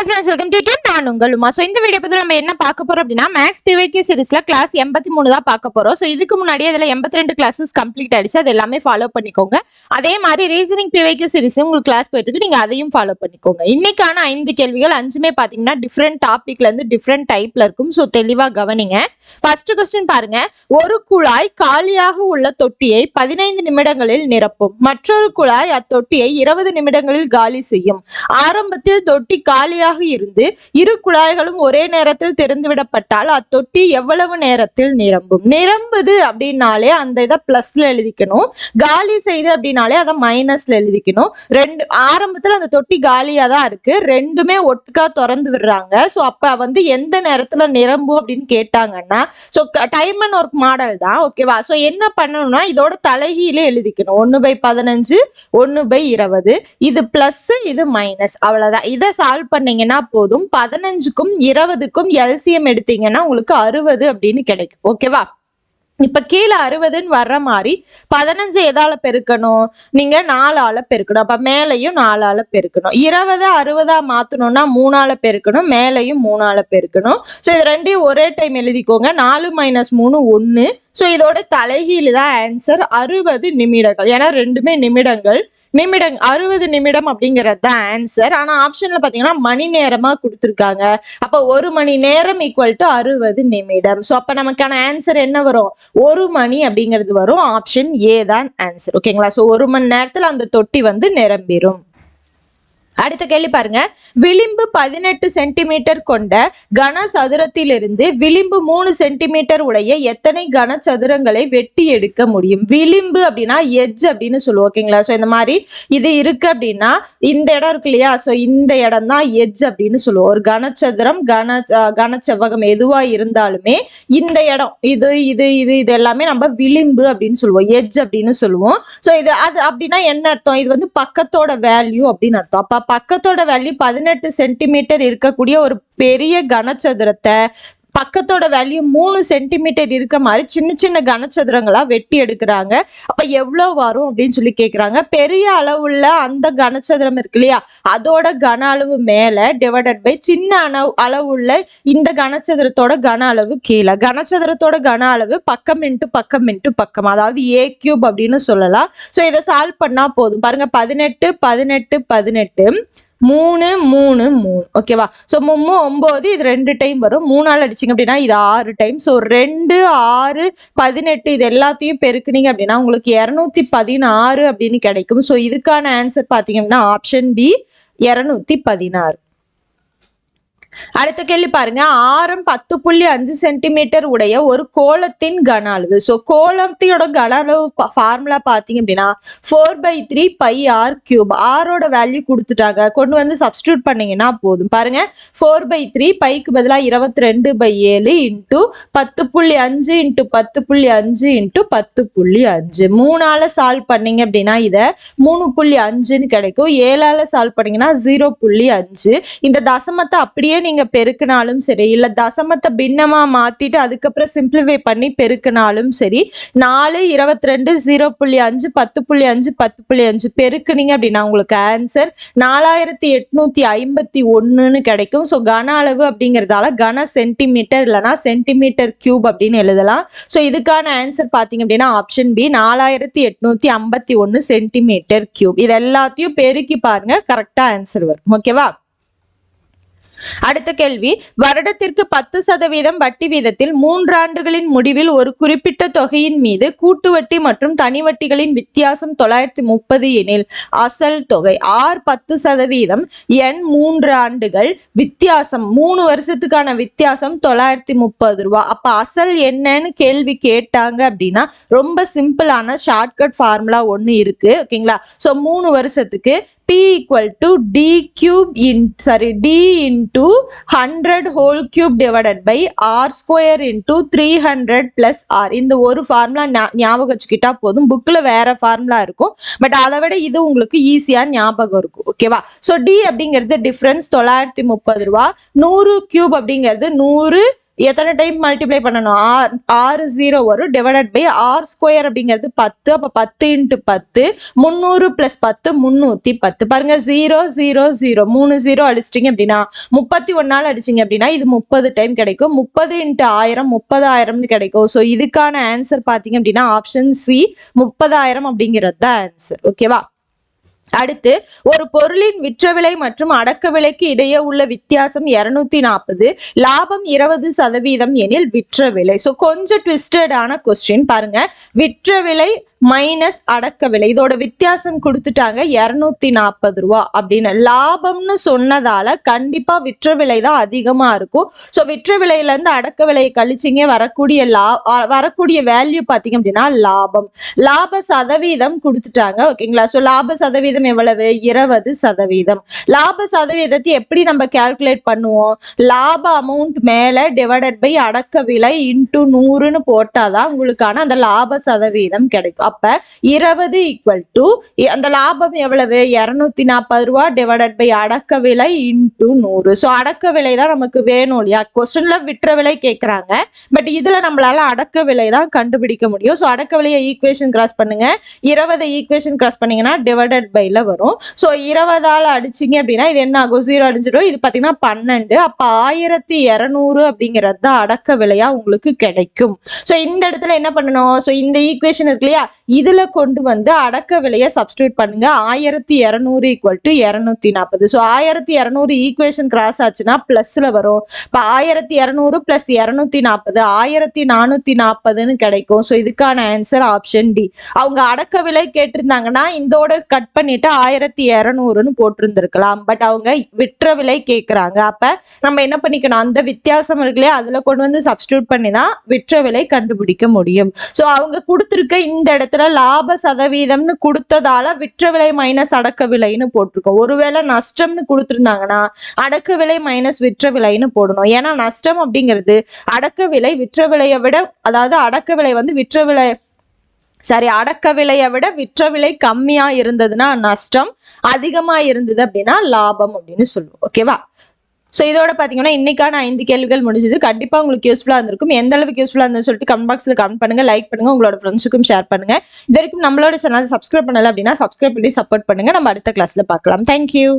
Hi friends, welcome to YouTube. நான் உங்கள் Uma. So இந்த வீடியோ பற்றி நம்ம என்ன பார்க்க போறோம் அப்படின்னா மேக்ஸ் பிவைக்யூ சீரிஸ்ல கிளாஸ் எண்பத்தி மூணு தான் பார்க்க போறோம். ஸோ இதுக்கு முன்னாடி அதில் எண்பத்தி ரெண்டு கிளாஸஸ் கம்ப்ளீட் ஆயிடுச்சு. அது எல்லாமே ஃபாலோ பண்ணிக்கோங்க. அதே மாதிரி ரீசனிங் பிவைக்யூ சீரிஸ் உங்களுக்கு கிளாஸ் போயிட்டு இருக்கு. நீங்க அதையும் ஃபாலோ பண்ணிக்கோங்க. இன்னைக்கான ஐந்து கேள்விகள் அஞ்சுமே பார்த்தீங்கன்னா டிஃப்ரெண்ட் டாபிக்ல இருந்து டிஃப்ரெண்ட் டைப்ல இருக்கும். ஸோ தெளிவாக கவனிங்க. ஃபர்ஸ்ட் கொஸ்டின் பாருங்க. ஒரு குழாய் காலியாக உள்ள தொட்டியை பதினைந்து நிமிடங்களில் நிரப்பும். மற்றொரு குழாய் அத்தொட்டியை இருபது நிமிடங்களில் காலி செய்யும். ஆரம்பத்தில் தொட்டி காலியாக இருந்து இரு குழாய்களும் ஒரே நேரத்தில் திறந்துவிடப்பட்டால் அத்தொட்டி எவ்வளவு நேரத்தில் நிரம்பும்? நிரம்புது அப்படின்னாலே அந்த இதை பிளஸ்ல எழுதிக்கணும். காலி செய்து அப்படின்னாலே அதை மைனஸ்ல எழுதிக்கணும். ரெண்டு ஆரம்பத்துல அந்த தொட்டி காலியா தான் இருக்கு. ரெண்டுமே ஒட்டுக்கா திறந்து விடுறாங்க. ஸோ அப்ப வந்து எந்த நேரத்துல நிரம்பும் அப்படின்னு கேட்டாங்கன்னா so time and work model தான். ஓகேவா ஸோ என்ன பண்ணணும்னா இதோட தலைகீழே எழுதிக்கணும். ஒன்று பை பதினஞ்சு ஒன்று பை இருபது. இது பிளஸ் இது மைனஸ் அவ்வளவுதான். இதை சால்வ் பண்ணீங்கன்னா போதும். பதினஞ்சுக்கும் இருபதுக்கும் எல்சிஎம் எடுத்தீங்கன்னா உங்களுக்கு அறுபது அப்படின்னு கிடைக்கும். ஓகேவா? இப்ப கீழே அறுபதுன்னு வர்ற மாதிரி பதினஞ்சு எதால பெருக்கணும்? நீங்க நாலால பெருக்கணும். அப்ப மேலையும் நாலால பெருக்கணும். இருபது அறுபதா மாத்தணும்னா மூணால பெருக்கணும். மேலையும் மூணால பெருக்கணும். ஸோ இது ரெண்டையும் ஒரே டைம் எழுதிக்கோங்க. நாலு மைனஸ் மூணு ஒன்று ஸோ இதோட தலைகீழ் தான் ஆன்சர் அறுபது நிமிடங்கள். ஏன்னா ரெண்டுமே நிமிடங்கள். நிமிடம் அறுபது நிமிடம் அப்படிங்கிறது தான் ஆன்சர் ஆனா ஆப்ஷன்ல பாத்தீங்கன்னா மணி நேரமா கொடுத்துருக்காங்க. அப்ப ஒரு மணி நேரம் ஈக்குவல் டு அறுபது நிமிடம். ஸோ அப்ப நமக்கான ஆன்சர் என்ன வரும்? ஒரு மணி அப்படிங்கிறது வரும். ஆப்ஷன் ஏ தான் ஆன்சர் ஓகேங்களா ஸோ ஒரு மணி நேரத்துல அந்த தொட்டி வந்து நிரம்பிடும் அடுத்த கேள்வி பாருங்க. விளிம்பு பதினெட்டு சென்டிமீட்டர் கொண்ட கனசதுரத்திலிருந்து விளிம்பு மூணு சென்டிமீட்டர் உடைய எத்தனை கனசதுரங்களை வெட்டி எடுக்க முடியும்? விளிம்பு அப்படின்னா எஜ் அப்படின்னு சொல்லுவோம் ஓகேங்களா ஸோ இந்த மாதிரி இது இருக்கு அப்படின்னா இந்த இடம் இருக்கு இல்லையா? ஸோ இந்த இடம் தான் எஜ் அப்படின்னு சொல்லுவோம். ஒரு கனச்சதுரம் கன கனச்செவ்வகம் எதுவா இருந்தாலுமே இந்த இடம் இது இது இது இது எல்லாமே நம்ம விளிம்பு அப்படின்னு சொல்லுவோம். எஜ் அப்படின்னு சொல்லுவோம். ஸோ இது அது அப்படின்னா என்ன அர்த்தம்? இது வந்து பக்கத்தோட வேல்யூ அப்படின்னு அர்த்தம். அப்ப பக்கத்தோட வேல்யூ பதினெட்டு சென்டிமீட்டர் இருக்கக்கூடிய ஒரு பெரிய கனச்சதுரத்தை பக்கத்தோட வேல்யூ மூணு சென்டிமீட்டர் இருக்க மாதிரி சின்ன சின்ன கனச்சதுரங்களா வெட்டி எடுக்கிறாங்க. அப்ப எவ்வளவு வரும் அப்படின்னு சொல்லி கேக்குறாங்க. பெரிய அளவுள்ள அந்த கனச்சதுரம் இருக்கு இல்லையா? அதோட கன அளவு மேல டிவைடட் பை சின்ன அளவு அளவுள்ள இந்த கனச்சதுரத்தோட கன அளவு கீழே. கனச்சதுரத்தோட கன அளவு பக்கம் இன்ட்டு பக்கம் இன்ட்டு பக்கம். அதாவது ஏ கியூப் அப்படின்னு சொல்லலாம். ஸோ இதை சால்வ் பண்ணா போதும். பாருங்க பதினெட்டு பதினெட்டு பதினெட்டு. மூணு மூணு மூணு. ஓகேவா ஸோ மும்மு ஒம்பது இது ரெண்டு டைம் வரும். மூணால் அடிச்சிங்க அப்படின்னா இது ஆறு டைம் ஸோ ரெண்டு ஆறு பதினெட்டு இது எல்லாத்தையும் பெருக்குனீங்க அப்படின்னா உங்களுக்கு இரநூத்தி பதினாறு அப்படின்னு கிடைக்கும். ஸோ இதுக்கான ஆன்சர் பார்த்தீங்க அப்படின்னா ஆப்ஷன் பி இரநூத்தி பதினாறு. அடுத்த கேள்வி பாருங்க. ஆரம் பத்து புள்ளி அஞ்சு சென்டிமீட்டர் உடைய ஒரு கோலத்தின் கன அளவு. ஸோ கோலத்தையோட கன அளவு ஃபார்முலா பார்த்தீங்க அப்படின்னா four by three pi r cube ஆரோட வேல்யூ கொடுத்துட்டாங்க. கொண்டு வந்து சப்ஸ்டியூட் பண்ணீங்கன்னா போதும். பாருங்க. ஃபோர் பை த்ரீ பைக்கு பதிலாக இருபத்தி ரெண்டு பை ஏழு இன்ட்டு பத்து புள்ளி அஞ்சு இன்ட்டு பத்து புள்ளி அஞ்சு இன்ட்டு பத்து புள்ளி அஞ்சு. மூணால சால்வ் பண்ணீங்க அப்படின்னா இதை மூணு புள்ளி அஞ்சுன்னு கிடைக்கும். ஏழால சால்வ் பண்ணீங்கன்னா ஜீரோ புள்ளி அஞ்சு. இந்த தசமத்தை அப்படியே நீங்க பெருக்கினாலும் சரி இல்ல தசமத்தை பின்னமா மாத்திட்டு அதுக்கப்புறம் சிம்பிளிஃபை பண்ணி பெருக்கினாலும் சரி நாலு இருபத்தி ரெண்டு ஜீரோ புள்ளி அஞ்சு பத்து புள்ளி அஞ்சு பத்து புள்ளி அஞ்சு பெருக்குனீங்க அப்படின்னா உங்களுக்கு ஆன்சர் நாலாயிரத்தி எட்நூத்தி ஐம்பத்தி ஒண்ணுன்னு கிடைக்கும். ஸோ கன அளவு அப்படிங்கிறதால கன சென்டிமீட்டர் இல்லைன்னா சென்டிமீட்டர் கியூப் அப்படின்னு எழுதலாம். ஸோ இதுக்கான ஆன்சர் பார்த்தீங்க அப்படின்னா ஆப்ஷன் பி நாலாயிரத்தி எட்நூத்தி ஐம்பத்தி ஒன்று சென்டிமீட்டர் கியூப் இது எல்லாத்தையும் பெருக்கி பாருங்க கரெக்டா ஆன்சர் வரும். ஓகேவா அடுத்த கேள்வி வருடத்திற்கு பத்து சதவீதம் வட்டி வீதத்தில் மூன்றாண்டுகளின் முடிவில் ஒரு குறிப்பிட்ட தொகையின் மீது கூட்டு வட்டி மற்றும் தனி வட்டிகளின் வித்தியாசம் தொள்ளாயிரத்தி முப்பது எனில் அசல் தொகை ஆர் பத்து சதவீதம் என் மூன்று ஆண்டுகள் வித்தியாசம் மூணு வருஷத்துக்கான வித்தியாசம் தொள்ளாயிரத்தி முப்பது ரூபா. அப்ப அசல் என்னன்னு கேள்வி கேட்டாங்க அப்படின்னா ரொம்ப சிம்பிளான ஷார்ட்கட் ஃபார்முலா ஒன்று இருக்கு ஓகேங்களா? ஸோ மூணு வருஷத்துக்கு P equal to D cube in sorry D into 100 whole cube divided by R square into 300 plus R. இந்த ஒரு ஃபார்முலா ஞாபகம் வச்சுக்கிட்டா போதும். புக்கில் வேற ஃபார்முலா இருக்கும். பட் அதை விட இது உங்களுக்கு ஈஸியாக ஞாபகம் இருக்கும். ஓகேவா ஸோ டி அப்படிங்கிறது டிஃப்ரென்ஸ் தொள்ளாயிரத்தி முப்பது ரூபா. நூறு கியூப் அப்படிங்கிறது நூறு எத்தனை டைம் மல்டிப்ளை பண்ணணும்? ஆர் ஆறு ஜீரோ வரும் டிவைடட் பை ஆர் ஸ்கொயர் அப்படிங்கிறது பத்து அப்போ பத்து இன்ட்டு பத்து முந்நூறு ப்ளஸ் பத்து முந்நூற்றி பத்து. பாருங்க ஜீரோ ஜீரோ ஜீரோ மூணு ஜீரோ அடிச்சிட்டிங்க அப்படின்னா முப்பத்தி ஒன்னால் அடிச்சிங்க அப்படின்னா இது முப்பது டைம் கிடைக்கும். முப்பது இன்ட்டு ஆயிரம் முப்பதாயிரம்னு கிடைக்கும். ஸோ இதுக்கான ஆன்சர் பார்த்தீங்க அப்படின்னா ஆப்ஷன் சி முப்பதாயிரம் அப்படிங்கிறது தான் ஆன்சர் ஓகேவா அடுத்து ஒரு பொருளின் விற்ற விலை மற்றும் அடக்க விலைக்கு இடையே உள்ள வித்தியாசம் இருநூத்தி நாற்பது லாபம் இருபது சதவீதம் எனில் விற்ற விலை ஸோ கொஞ்சம் ட்விஸ்டடான கொஸ்டின் பாருங்க. விற்ற விலை மைனஸ் அடக்க விலை. இதோட வித்தியாசம் கொடுத்துட்டாங்க இரநூத்தி நாற்பது ரூபா அப்படின்னு. லாபம்னு சொன்னதால கண்டிப்பா விற்ற விலை தான் அதிகமா இருக்கும். ஸோ விற்ற விலையில இருந்து அடக்க விலையை கழிச்சிங்க. வரக்கூடிய லா வரக்கூடிய வேல்யூ பார்த்தீங்க அப்படின்னா லாபம். லாப சதவீதம் கொடுத்துட்டாங்க. ஓகேங்களா ஸோ லாப சதவீதம் எவ்வளவு? இருபது சதவீதம். லாப சதவீதத்தை எப்படி நம்ம கால்குலேட் பண்ணுவோம்? லாப அமௌண்ட் மேல டிவைடட் பை அடக்க விலை இன்ட்டு நூறுன்னு போட்டாதான் உங்களுக்கான அந்த லாப சதவீதம் கிடைக்கும். அப்ப இருபது ஈக்குவல் டு அந்த லாபம் எவ்வளவு? இருநூத்தி நாற்பது ரூபா டிவைடட் பை அடக்க விலை இன்டு நூறு. ஸோ அடக்க விலை தான் நமக்கு வேணும் இல்லையா? கொஸ்டின்ல விற்ற விலை கேட்குறாங்க பட் இதுல நம்மளால அடக்க விலை தான் கண்டுபிடிக்க முடியும். ஸோ அடக்க விலையை ஈக்குவேஷன் கிராஸ் பண்ணுங்க. இருபது ஈக்குவேஷன் கிராஸ் பண்ணீங்கன்னா டிவைடட் பைல வரும். ஸோ இருபதால அடிச்சிங்க அப்படின்னா இது என்ன ஆகும்? ஜீரோ அடிஞ்சிடும். இது பார்த்தீங்கன்னா பன்னெண்டு. அப்போ ஆயிரத்தி இரநூறு அப்படிங்கிறது தான் அடக்க விலையா உங்களுக்கு கிடைக்கும். ஸோ இந்த இடத்துல என்ன பண்ணணும்? ஸோ இந்த ஈக்குவேஷன் இருக்கு இல்லையா? இதுல கொண்டு வந்து அடக்க விலையை சப்ஸ்டியூட் பண்ணுங்க. ஆயிரத்தி இரநூறு ஈக்குவல் டு இரநூத்தி நாற்பது ஸோ ஆயிரத்தி இரநூறு ஈக்குவேஷன் கிராஸ் ஆச்சுன்னா பிளஸ்ல வரும். இப்போ ஆயிரத்தி இரநூறு பிளஸ் இரநூத்தி நாற்பது ஆயிரத்தி நானூத்தி நாற்பதுன்னு கிடைக்கும். ஸோ இதுக்கான ஆன்சர் ஆப்ஷன் டி அவங்க அடக்க விலை கேட்டிருந்தாங்கன்னா இந்தோட கட் பண்ணிட்டு ஆயிரத்தி இரநூறுன்னு போட்டிருந்திருக்கலாம். பட் அவங்க விற்ற விலை கேட்குறாங்க அப்போ நம்ம என்ன பண்ணிக்கணும்? அந்த வித்தியாசம் இருக்குல்லையே? அதில் கொண்டு வந்து சப்ஸ்டியூட் பண்ணி தான் விற்ற விலை கண்டுபிடிக்க முடியும். ஸோ அவங்க கொடுத்துருக்க இந்த இடத்துல லாப சதவீதம்னு கொடுத்ததால விற்ற விலை மைனஸ் அடக்க விலைன்னு போட்டிருக்கோம். ஒருவேளை நஷ்டம்னு கொடுத்துருந்தாங்கன்னா அடக்க விலை மைனஸ் விற்ற விலைன்னு போடணும். ஏன்னா நஷ்டம் அப்படிங்கிறது அடக்க விலை விற்ற விலையை விட அதாவது அடக்க விலை வந்து விற்ற விலை சரி அடக்க விலையை விட விற்ற விலை கம்மியா இருந்ததுன்னா நஷ்டம் அதிகமா இருந்தது அப்படின்னா லாபம் அப்படின்னு சொல்லுவோம். ஓகேவா? ஸோ இதோட பார்த்தீங்கன்னா இன்னைக்கான ஐந்து கேள்விகள் முடிஞ்சது. கண்டிப்பாக உங்களுக்கு யூஸ்ஃபுல்லாக இருந்திருக்கும். எந்த அளவுக்கு யூஸ்ஃபுல்லாக இருந்ததுன்னு சொல்லிட்டு கமெண்ட் பாக்ஸில் கமெண்ட் பண்ணுங்க லைக் பண்ணுங்கள் உங்களோட ஃப்ரெண்ட்ஸுக்கும் ஷேர் பண்ணுங்கள் இது வரைக்கும் நம்மளோட சேனல் சப்ஸ்கிரைப் பண்ணலை அப்படின்னா சப்ஸ்கிரைப் பண்ணி சப்போர்ட் பண்ணுங்க. நம்ம அடுத்த கிளாஸ்ல பார்க்கலாம். தேங்க்யூ